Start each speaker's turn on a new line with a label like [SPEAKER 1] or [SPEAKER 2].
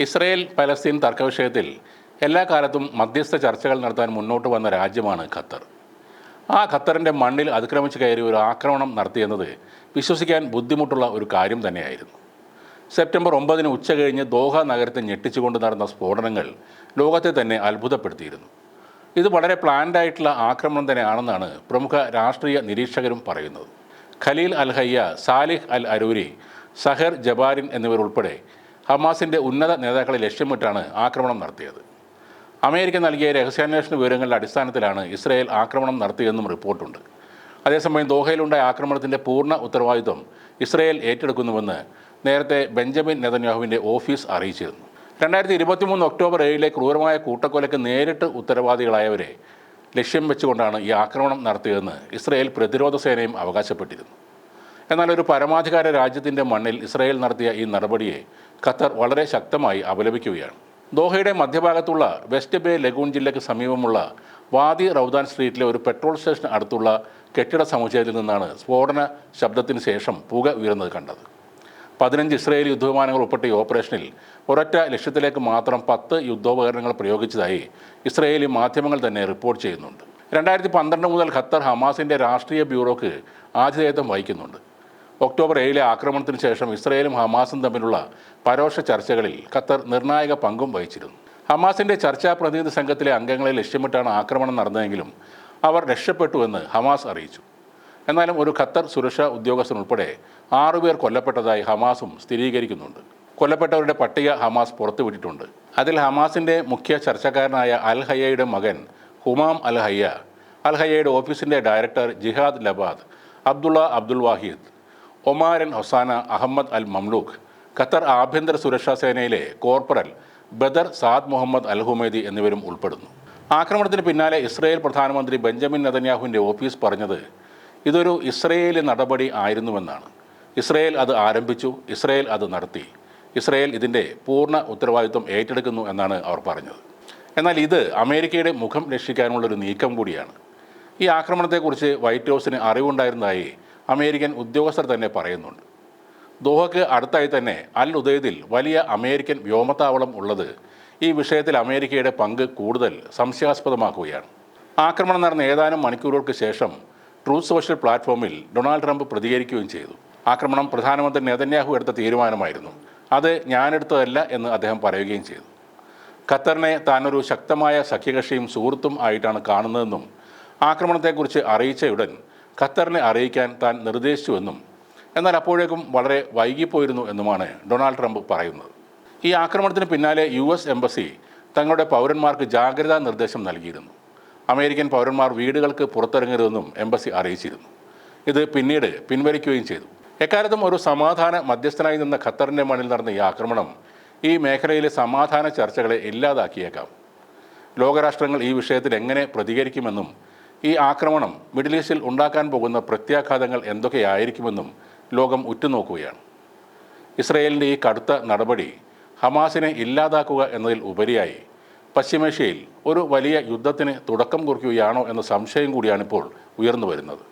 [SPEAKER 1] Israel Palestine തർക്ക വിഷയത്തിൽ എല്ലാ കാലത്തും മധ്യസ്ഥ ചർച്ചകൾ നടത്താൻ മുന്നോട്ട് വന്ന രാജ്യമാണ് ഖത്തർ. ആ ഖത്തറിന്റെ മണ്ണിൽ അതിക്രമിച്ച് കയറി ഒരു ആക്രമണം നടത്തിയെന്നത് വിശ്വസിക്കാൻ ബുദ്ധിമുട്ടുള്ള ഒരു കാര്യം തന്നെയായിരുന്നു. സെപ്റ്റംബർ ഒമ്പതിന് ഉച്ച കഴിഞ്ഞ് ദോഹ നഗരത്തെ ഞെട്ടിച്ചുകൊണ്ട് നടന്ന സ്ഫോടനങ്ങൾ ലോകത്തെ തന്നെ അത്ഭുതപ്പെടുത്തിയിരുന്നു. ഇത് വളരെ പ്ലാൻഡായിട്ടുള്ള ആക്രമണം തന്നെയാണെന്നാണ് പ്രമുഖ രാഷ്ട്രീയ നിരീക്ഷകരും പറയുന്നത്. ഖലീൽ അൽ ഹയ്യ സാലിഹ് അൽ അരൂരി സഹർ ജബാരിൻ എന്നിവർ ഉൾപ്പെടെ ഹമാസിന്റെ ഉന്നത നേതാക്കളെ ലക്ഷ്യമിട്ടാണ് ആക്രമണം നടത്തിയത്. അമേരിക്ക നൽകിയ രഹസ്യാന്വേഷണ വിവരങ്ങളുടെ അടിസ്ഥാനത്തിലാണ് ഇസ്രായേൽ ആക്രമണം നടത്തിയതെന്നും റിപ്പോർട്ടുണ്ട്. അതേസമയം ദോഹയിലുണ്ടായ ആക്രമണത്തിന്റെ പൂർണ ഉത്തരവാദിത്വം ഇസ്രായേൽ ഏറ്റെടുക്കുന്നുവെന്ന് നേരത്തെ ബെഞ്ചമിൻ നെതന്യാഹുവിന്റെ ഓഫീസ് അറിയിച്ചിരുന്നു. രണ്ടായിരത്തി ഇരുപത്തിമൂന്ന് ഒക്ടോബർ ഏഴിലെ ക്രൂരമായ കൂട്ടക്കൊലയ്ക്ക് നേരിട്ട് ഉത്തരവാദികളായവരെ ലക്ഷ്യം വെച്ചുകൊണ്ടാണ് ഈ ആക്രമണം നടത്തിയതെന്ന് ഇസ്രായേൽ പ്രതിരോധ സേനയും അവകാശപ്പെട്ടിരുന്നു. എന്നാൽ ഒരു പരമാധികാര രാജ്യത്തിന്റെ മണ്ണിൽ ഇസ്രായേൽ നടത്തിയ ഈ നടപടിയെ ഖത്തർ വളരെ ശക്തമായി അപലപിക്കുകയാണ്. ദോഹയുടെ മധ്യഭാഗത്തുള്ള വെസ്റ്റ് ബേ ലഗൂൺ ജില്ലയ്ക്ക് സമീപമുള്ള വാദി റൗദാൻ സ്ട്രീറ്റിലെ ഒരു പെട്രോൾ സ്റ്റേഷൻ അടുത്തുള്ള കെട്ടിട സമുച്ചയത്തിൽ നിന്നാണ് സ്ഫോടന ശബ്ദത്തിന് ശേഷം പുക ഉയർന്നത് കണ്ടത്. പതിനഞ്ച് ഇസ്രായേലി യുദ്ധവിമാനങ്ങൾ ഉൾപ്പെട്ട ഈ ഓപ്പറേഷനിൽ ഒരൊറ്റ ലക്ഷ്യത്തിലേക്ക് മാത്രം പത്ത് യുദ്ധോപകരണങ്ങൾ പ്രയോഗിച്ചതായി ഇസ്രയേലി മാധ്യമങ്ങൾ തന്നെ റിപ്പോർട്ട് ചെയ്യുന്നുണ്ട്. രണ്ടായിരത്തി പന്ത്രണ്ട് മുതൽ ഖത്തർ ഹമാസിന്റെ രാഷ്ട്രീയ ബ്യൂറോക്ക് ആതിഥേയത്വം വഹിക്കുന്നുണ്ട്. ഒക്ടോബർ ഏഴിലെ ആക്രമണത്തിന് ശേഷം ഇസ്രയേലും ഹമാസും തമ്മിലുള്ള പരോക്ഷ ചർച്ചകളിൽ ഖത്തർ നിർണായക പങ്കും വഹിച്ചിരുന്നു. ഹമാസിന്റെ ചർച്ചാ പ്രതിനിധി സംഘത്തിലെ അംഗങ്ങളെ ലക്ഷ്യമിട്ടാണ് ആക്രമണം നടന്നതെങ്കിലും അവർ രക്ഷപ്പെട്ടുവെന്ന് ഹമാസ് അറിയിച്ചു. എന്നാലും ഒരു ഖത്തർ സുരക്ഷാ ഉദ്യോഗസ്ഥൻ ഉൾപ്പെടെ ആറുപേർ കൊല്ലപ്പെട്ടതായി ഹമാസും സ്ഥിരീകരിക്കുന്നുണ്ട്. കൊല്ലപ്പെട്ടവരുടെ പട്ടിക ഹമാസ് പുറത്തുവിട്ടിട്ടുണ്ട്. അതിൽ ഹമാസിന്റെ മുഖ്യ ചർച്ചക്കാരനായ അൽ ഹയ്യയുടെ മകൻ ഹുമാം അൽ ഹയ്യ അൽ ഹയ്യയുടെ ഓഫീസിന്റെ director Jihad Labad Abdullah Abdul Wahid Omaran Hosana Ahmed Al Mamlouk Qatar ആഭ്യന്തര സുരക്ഷാ സേനയിലെ corporal Badr Saad Muhammad Al Humaidi എന്നിവരും ഉൾപ്പെടുന്നു. ആക്രമണത്തിന് പിന്നാലെ ഇസ്രയേൽ പ്രധാനമന്ത്രി ബെഞ്ചമിൻ നെതന്യാഹുവിന്റെ ഓഫീസ് പറഞ്ഞത് ഇതൊരു ഇസ്രയേലി നടപടി ആയിരുന്നുവെന്നാണ്. ഇസ്രയേൽ അത് ആരംഭിച്ചു ഇസ്രയേൽ അത് നടത്തി ഇസ്രയേൽ ഇതിന്റെ പൂർണ ഉത്തരവാദിത്വം ഏറ്റെടുക്കുന്നു എന്നാണ് അവർ പറഞ്ഞത്. എന്നാൽ ഇത് അമേരിക്കയുടെ മുഖം രക്ഷിക്കാനുള്ളൊരു നീക്കം കൂടിയാണ്. ഈ ആക്രമണത്തെക്കുറിച്ച് വൈറ്റ് ഹൗസിന് അറിവുണ്ടായിരുന്നതായി അമേരിക്കൻ ഉദ്യോഗസ്ഥർ തന്നെ പറയുന്നുണ്ട്. ദോഹയ്ക്ക് അടുത്തായി തന്നെ അൽ ഉദയദിൽ വലിയ അമേരിക്കൻ വ്യോമത്താവളം ഉള്ളത്. ഈ വിഷയത്തിൽ അമേരിക്കയുടെ പങ്ക് കൂടുതൽ സംശയാസ്പദമാക്കുകയാണ്. ആക്രമണം നടന്ന ഏതാനും മണിക്കൂറുകൾക്ക് ശേഷം ട്രൂത്ത് സോഷ്യൽ പ്ലാറ്റ്ഫോമിൽ ഡൊണാൾഡ് ട്രംപ് പ്രതികരിക്കുകയും ചെയ്തു. ആക്രമണം പ്രധാനമന്ത്രി നെതന്യാഹു എടുത്ത തീരുമാനമായിരുന്നു. അത് ഞാനെടുത്തതല്ല എന്ന് അദ്ദേഹം പറയുകയും ചെയ്തു. ഖത്തറിനെ താനൊരു ശക്തമായ സഖ്യകക്ഷിയും സുഹൃത്തും ആയിട്ടാണ് കാണുന്നതെന്നും ആക്രമണത്തെക്കുറിച്ച് അറിയിച്ചയുടൻ ഖത്തറിനെ അറിയിക്കാൻ താൻ നിർദ്ദേശിച്ചുവെന്നും എന്നാൽ അപ്പോഴേക്കും വളരെ വൈകിപ്പോയിരുന്നു എന്നുമാണ് ഡൊണാൾഡ് ട്രംപ് പറയുന്നത്. ഈ ആക്രമണത്തിന് പിന്നാലെ യു എസ് എംബസി തങ്ങളുടെ പൗരന്മാർക്ക് ജാഗ്രതാ നിർദ്ദേശം നൽകിയിരുന്നു. അമേരിക്കൻ പൗരന്മാർ വീടുകൾക്ക് പുറത്തിറങ്ങരുതെന്നും എംബസി അറിയിച്ചിരുന്നു. ഇത് പിന്നീട് പിൻവലിക്കുകയും ചെയ്തു. എക്കാലത്തും ഒരു സമാധാന മധ്യസ്ഥനായി നിന്ന ഖത്തറിന്റെ മണ്ണിൽ നടന്ന ഈ ആക്രമണം ഈ മേഖലയിലെ സമാധാന ചർച്ചകളെ ഇല്ലാതാക്കിയേക്കാം. ലോകരാഷ്ട്രങ്ങൾ ഈ വിഷയത്തിൽ എങ്ങനെ പ്രതികരിക്കുമെന്നും ഈ ആക്രമണം മിഡിൽ ഈസ്റ്റിൽ ഉണ്ടാക്കാൻ പോകുന്ന പ്രത്യാഘാതങ്ങൾ എന്തൊക്കെയായിരിക്കുമെന്നും ലോകം ഉറ്റുനോക്കുകയാണ്. ഇസ്രയേലിന്റെ ഈ കടുത്ത നടപടി ഹമാസിനെ ഇല്ലാതാക്കുക എന്നതിൽ ഉപരിയായി പശ്ചിമേഷ്യയിൽ ഒരു വലിയ യുദ്ധത്തിന് തുടക്കം കുറിക്കുകയാണോ എന്ന സംശയം കൂടിയാണിപ്പോൾ ഉയർന്നു വരുന്നത്.